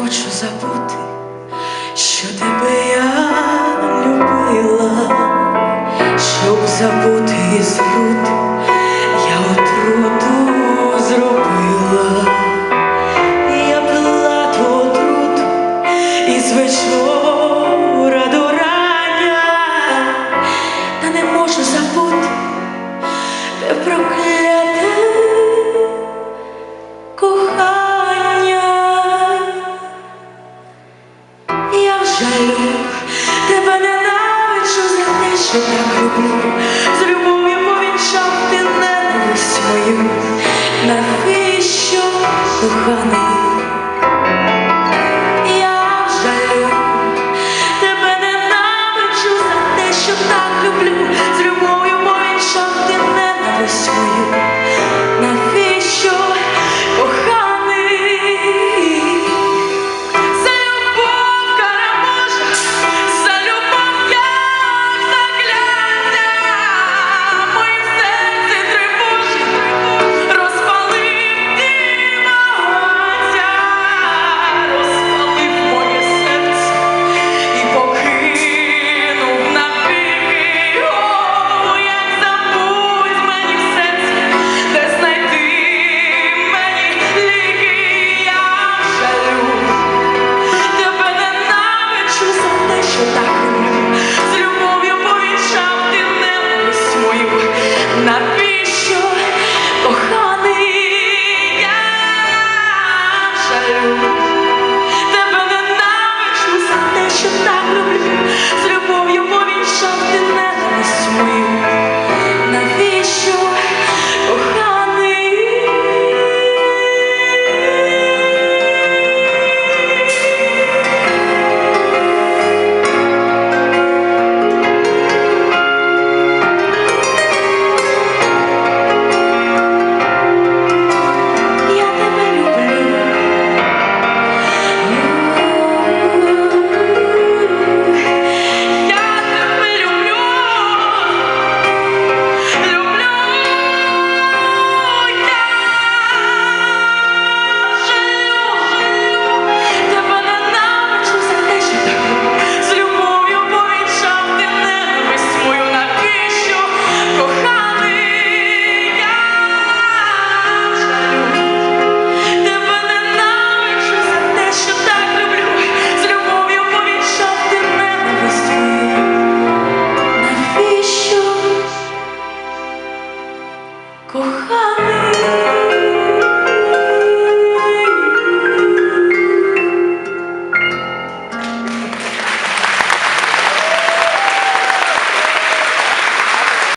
хочу забути, що тебе я любила, щоб забути і забути, я отруту зробила, я пила ту отруту із вечора до рання, та не можу забути прокляте що. З любов'ю повінчав ти ненависть мою. Навіщо коханий? 好。